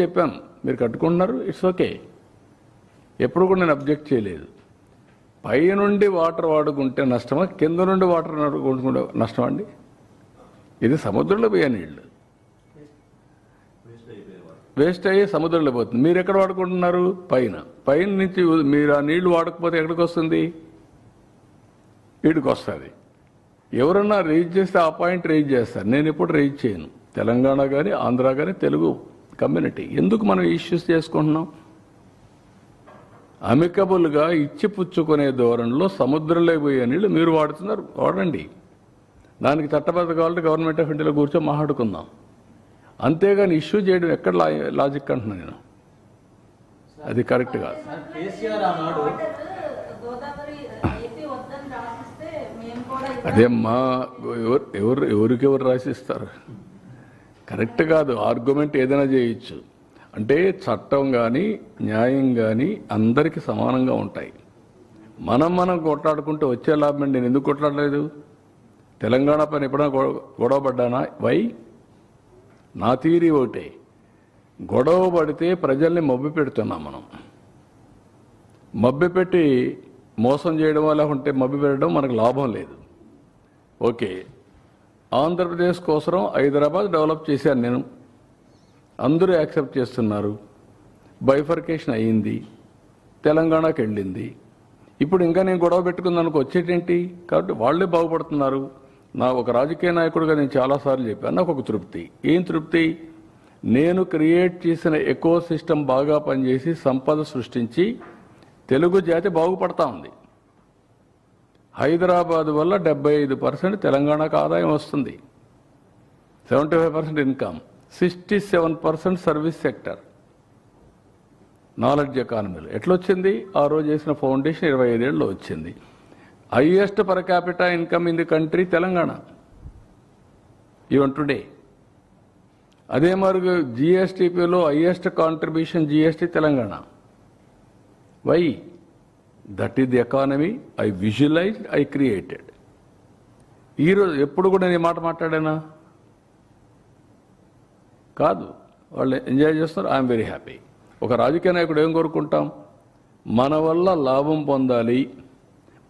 చెప్పాను. మీరు కట్టుకుంటున్నారు it's okay ఎప్పుడు కూడా నేను అబ్జెక్ట్ చేయలేదు. పై నుండి వాటర్ వాడుకుంటే నష్టమా? కింద నుండి వాటర్ వాడుకుంటే నష్టమా అండి? ఇది సముద్రంలో పోయే నీళ్ళు. వేస్ట్ అయ్యి సముద్రంలో పోతుంది. మీరు ఎక్కడ వాడుకుంటున్నారు? పైన. పైన నుంచి మీరు ఆ నీళ్ళు వాడకపోతే ఎక్కడికి వస్తుంది? వీడికి వస్తుంది. ఎవరన్నా రీచ్ చేస్తే ఆ పాయింట్ రీచ్ చేస్తారు. నేను ఎప్పుడు రీచ్ చేయను. తెలంగాణ కానీ ఆంధ్ర కానీ తెలుగు కమ్యూనిటీ. ఎందుకు మనం ఇష్యూస్ చేసుకుంటున్నాం? అమికబుల్గా ఇచ్చి పుచ్చుకునే ధోరణిలో సముద్రంలో పోయే నీళ్ళు మీరు వాడుతున్నారు. వాడండి. దానికి చట్టబద్ధ కావాలంటే గవర్నమెంట్ ఆఫ్ ఇండియాలో కూర్చొని మాట్లాడుకుందాం. అంతేగాని ఇష్యూ చేయడం ఎక్కడ లా- లాజిక్ అంటున్నాను నేను. అది కరెక్ట్ కాదు. సార్ కేసీఆర్ ఆనాడు గోదావరి ఏపీ వద్దని రాసిస్తే మేము కూడా అదేమ్మా ఎవరు ఎవరు ఎవరికి ఎవరు రాసిస్తారు? కరెక్ట్ కాదు. ఆర్గ్యుమెంట్ ఏదైనా చేయొచ్చు. అంటే చట్టం కానీ న్యాయం కానీ అందరికీ సమానంగా ఉంటాయి. మనం మనం కొట్లాడుకుంటే వచ్చే లాభం నేను ఎందుకు కొట్లాడలేదు? తెలంగాణ పైన ఎప్పుడైనా గొ- గొడవ పడ్డానా? వై? నా తీరి ఒకటే. గొడవ పడితే ప్రజల్ని మబ్బి పెడుతున్నాం మనం. మబ్బి పెట్టి మోసం చేయడం వల్ల ఉంటే మబ్బి పెట్టడం మనకు లాభం లేదు. ఓకే. ఆంధ్రప్రదేశ్ కోసం హైదరాబాద్ డెవలప్ చేశాను నేను. అందరూ యాక్సెప్ట్ చేస్తున్నారు. బైఫర్కేషన్ అయ్యింది. తెలంగాణకి వెళ్ళింది. ఇప్పుడు ఇంకా నేను గొడవ పెట్టుకుందానికి వచ్చేటేంటి? కాబట్టి వాళ్ళే బాగుపడుతున్నారు. నా ఒక రాజకీయ నాయకుడిగా నేను చాలాసార్లు చెప్పాను. నాకు ఒక తృప్తి. ఏం తృప్తి? నేను క్రియేట్ చేసిన ఎకో సిస్టమ్ బాగా పనిచేసి సంపద సృష్టించి తెలుగు జాతి బాగుపడతా ఉంది. హైదరాబాద్ వల్ల డెబ్బై ఐదు పర్సెంట్ తెలంగాణకు ఆదాయం వస్తుంది. Seventy five percent income. Sixty seven percent service sector. Knowledge ఎకానమీలో. ఎట్లొచ్చింది? ఆ రోజు చేసిన ఫౌండేషన్ ఇరవై ఐదేళ్ళలో వచ్చింది. Highest per capita income in the country Telangana. Even today. అదే మరి జిఎస్టిపిలో highest contribution GST Telangana. Why? That is the economy I visualised I created ఈరోజు ఎప్పుడు కూడా నేను మాట మాట్లాడానా? కాదు. వాళ్ళు ఎంజాయ్ చేస్తున్నారు. ఐఎమ్ వెరీ హ్యాపీ ఒక రాజకీయ నాయకుడు ఏం కోరుకుంటాం? మన వల్ల లాభం పొందాలి.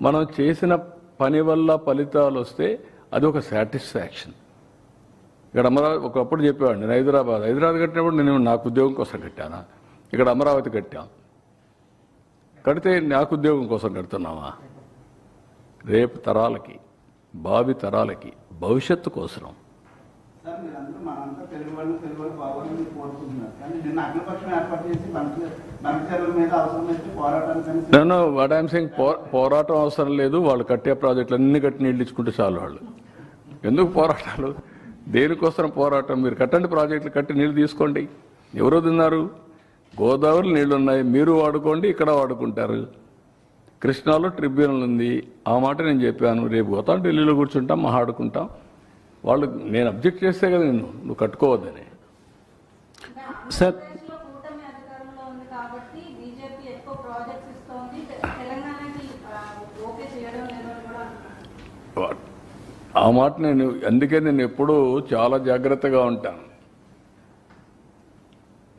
మనం చేసిన పని వల్ల ఫలితాలు వస్తే అది ఒక సాటిస్ఫాక్షన్ ఇక్కడ అమరావతి ఒకప్పుడు చెప్పేవాడు నేను హైదరాబాద్. హైదరాబాద్ కట్టినప్పుడు నేను నాకు ఉద్యోగం కోసం కట్టానా? ఇక్కడ అమరావతి కట్టాం. కడితే నాకు ఉద్యోగం కోసం కడుతున్నావా? రేపు తరాలకి భావి తరాలకి భవిష్యత్తు కోసం నేను వాట్ సింగ్ పోరాటం అవసరం లేదు. వాళ్ళు కట్టే ప్రాజెక్టులు అన్ని కట్టి నీళ్ళు ఇచ్చుకుంటే చాలు వాళ్ళు. ఎందుకు పోరాటాలు? దేనికోసం పోరాటం? మీరు కట్టండి ప్రాజెక్టులు కట్టి నీళ్ళు తీసుకోండి. ఎవరు తిన్నారు? గోదావరి నీళ్ళు ఉన్నాయి మీరు వాడుకోండి ఇక్కడ వాడుకుంటారు. కృష్ణాలో ట్రిబ్యునల్ ఉంది ఆ మాట నేను చెప్పాను. రేపు పోతాం ఢిల్లీలో కూర్చుంటాం మాట్లాడుకుంటాం వాళ్ళు నేను అబ్జెక్ట్ చేస్తే కదా నేను నువ్వు కట్టుకోవద్దని. సార్. ఆ మాట నేను అందుకే నేను ఎప్పుడూ చాలా జాగ్రత్తగా ఉంటాను.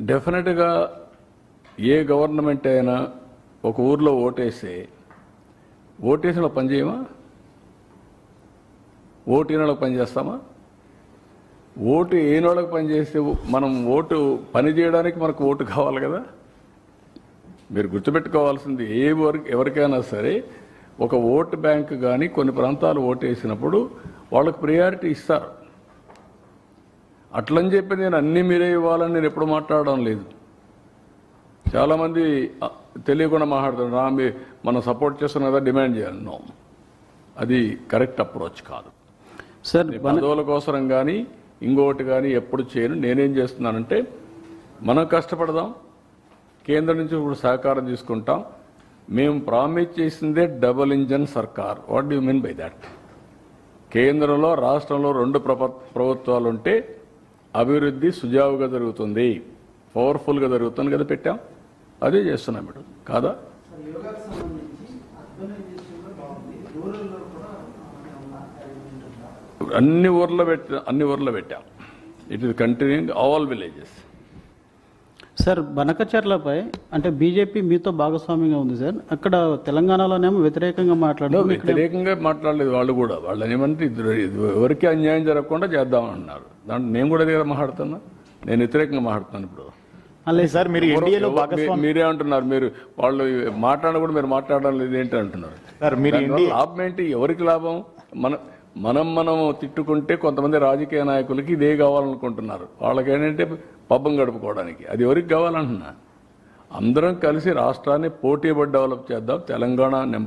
డెఫినెట్గా ఏ గవర్నమెంట్ అయినా ఒక ఊర్లో ఓటేస్తే ఓటేసిన పని చేయమా? ఓటు ఏనాళ్ళకి పని చేస్తామా? ఓటు ఏనాళ్ళకి వాళ్ళకి పనిచేస్తే మనం ఓటు పని చేయడానికి మనకు ఓటు కావాలి కదా? మీరు గుర్తుపెట్టుకోవాల్సింది ఏ వరకు ఎవరికైనా సరే ఒక ఓటు బ్యాంక్ కానీ కొన్ని ప్రాంతాలు ఓటు వేసినప్పుడు వాళ్ళకి ప్రియారిటీ ఇస్తారు. అట్లని చెప్పి నేను అన్ని మీరే ఇవ్వాలని నేను ఎప్పుడు మాట్లాడడం లేదు. చాలామంది తెలియకుండా మాట్లాడుతున్నారు. "రా, మీ మనం సపోర్ట్ చేస్తున్నాం కదా డిమాండ్ చేయాలి. నో. అది కరెక్ట్ అప్రోచ్ కాదు. సార్ నేను పదవుల కోసం కానీ ఇంకొకటి కానీ ఎప్పుడు చేయను. నేనేం చేస్తున్నానంటే మనం కష్టపడదాం. కేంద్రం నుంచి ఇప్పుడు సహకారం తీసుకుంటాం. మేము ప్రామిస్ చేసిందే డబుల్ ఇంజన్ సర్కార్. What you mean by that? కేంద్రంలో రాష్ట్రంలో రెండు ప్రభ- ప్రభుత్వాలు ఉంటే అభివృద్ధి సుజావుగా జరుగుతుంది. పవర్ఫుల్గా జరుగుతుంది కదా పెట్టాం? అదే చేస్తున్నాం మేడం కాదా? అన్ని ఊర్లో పెట్ట అన్ని ఊర్లో పెట్టాం. It is continuing all villages sir బనకచర్లపై అంటే బీజేపీ మీతో భాగస్వామ్యంగా ఉంది సార్. అక్కడ తెలంగాణలోనేమో వ్యతిరేకంగా No, మాట్లాడుతుంది వ్యతిరేకంగా మాట్లాడలేదు వాళ్ళు కూడా. వాళ్ళు ఏమంటే ఇద్దరు ఎవరికి అన్యాయం జరగకుండా చేద్దామన్నారు. దాంట్లో నేను కూడా దగ్గర మాట్లాడుతున్నా. నేను వ్యతిరేకంగా మాట్లాడుతున్నాను ఇప్పుడు. అలాగే సార్ మీరు భాగస్వామి మీరే అంటున్నారు. మీరు వాళ్ళు మాట్లాడడం కూడా మీరు మాట్లాడడం లేదు ఏంటి అంటున్నారు. సార్ మీరు లాభం ఏంటి? ఎవరికి లాభం? మన మనం మనం తిట్టుకుంటే కొంతమంది రాజకీయ నాయకులకి ఇదే కావాలనుకుంటున్నారు. వాళ్ళకి ఏంటంటే పబ్బం గడుపుకోవడానికి. అది ఎవరికి కావాలంటున్నా? అందరం కలిసి రాష్ట్రాన్ని పోటీ పడి డెవలప్ చేద్దాం తెలంగాణ